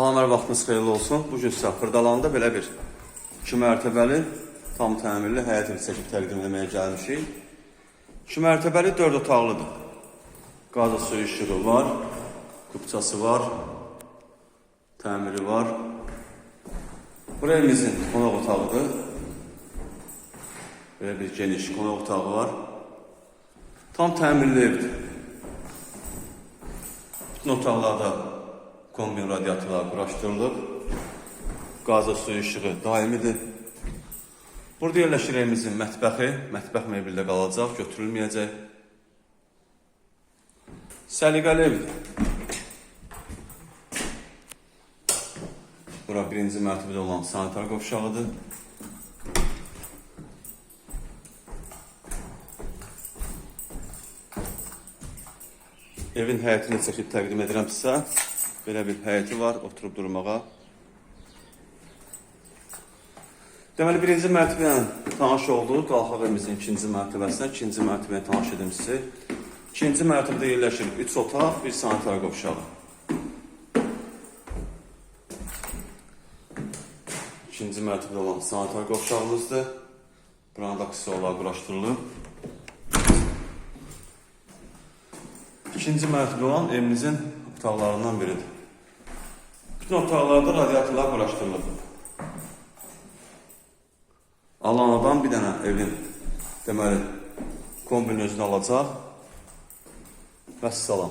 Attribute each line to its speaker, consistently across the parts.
Speaker 1: Salamlar vaxtınız xeyirli olsun. Bu gün sizə Xırdalanda belə bir iki mərtəbəli, tam təmirli həyət evi çəkib təqdim etməyə gəlmişik. İki mərtəbəli, dörd otaqlıdır. Qazı suyu işığı var, kupçası var, təmiri var. Buraya evimizin qonaq otağıdır. Belə bir geniş qonaq otağı var. Tam təmirli evdir. Bütün otaqlarda kombin radiatorlar quraşdırılıb. Qaza suyu işığı daimidir. Burada yerləşir evimizin mətbəxi. Mətbəx mebeldə qalacaq, götürülməyəcək. Səliqəli evdir. Bura birinci mərtəbədə olan sanitar qovşağıdır. Evin həyətini çəkib təqdim edirəm sizə. Belə bir həyəti var, oturub durmağa. Deməli, birinci mərtəbəylə tanış olduq. Qalxaq evimizin ikinci mərtəbəsinə, ikinci mərtəbəyə tanış edim sizi. İkinci mərtəbədə yerləşir 3 otaq, bir sanitar qovşağı. İkinci mərtəbədə olan sanitar qovşağımızdır. Buranın da kısa quraşdırılıb. İkinci mərtəbə olan evimizin otaqlarından biridir. Bütün otaqlarda radiatorlar quraşdırılıb. Alan adam bir dənə evin deməli kombin özünü alacaq. Vəssalam.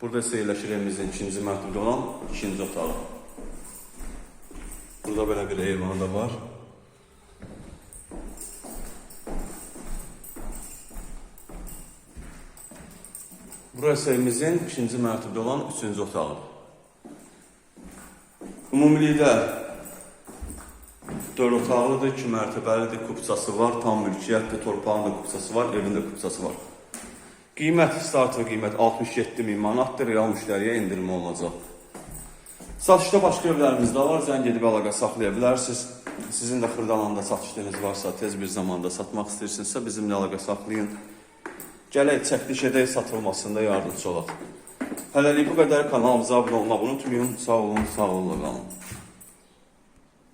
Speaker 1: Burada isə yerləşir evimizin ikinci mərtəbədə olan ikinci otağı. Burada belə bir eyvanı da var. Burası evimizin ikinci mərtəbədə olan üçüncü otağıdır. Ümumilikdə dörd otaqlıdır, iki mərtəbəlidir, kupçası var, tam mülkiyyətdir, torpağın da kupçası var, evin də kupçası var. Qiymət, starter qiymət 67 min manatdır, real müştəriyə endirim olunacaq. Satışda başqa evlərimiz də var, zəng edib əlaqə saxlaya bilərsiniz. Sizin də Xırdalanda satışlarınız varsa, tez bir zamanda satmaq istəyirsinizsə bizimlə əlaqə saxlayın. Gələk çəkiliş edək satılmasında yardımcı olaq. Hələlik bu qədər kanalımıza abunə olmağı unutmayın. Sağ olun, sağ olun.